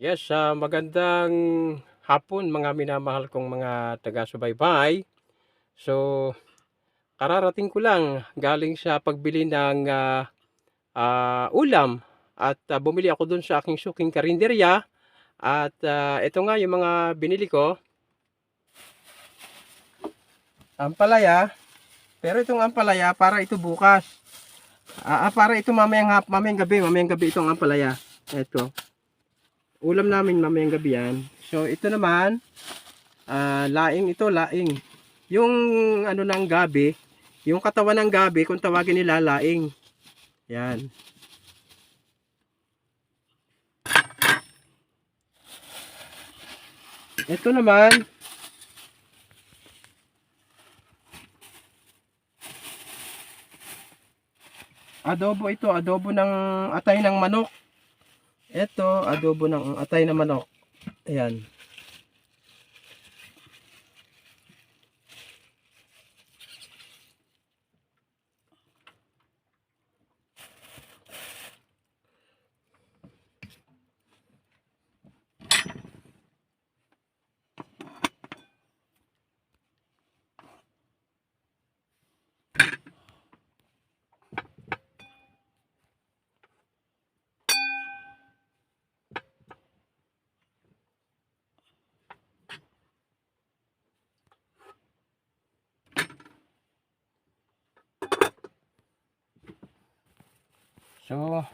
Yes, ah, magandang hapon mga minamahal kong mga taga-subaybay. So, kararating ko lang galing sa pagbili ng ah, ah, ulam at ah, bumili ako dun sa aking suking karinderya at ah, ito nga yung mga binili ko. Ampalaya. Pero itong ampalaya para ito bukas. Ah, para ito mamayang mamayang gabi, mamayang gabi itong ampalaya. Ito ulam namin mamayang gabi yan. So, ito naman, ah, laing ito, laing. Yung ano ng gabi, yung katawan ng gabi, kung tawagin nila, laing. Yan. Ito naman, adobo ito, adobo ng atay ng manok. Ito, adobo ng atay na manok. Ayan. So,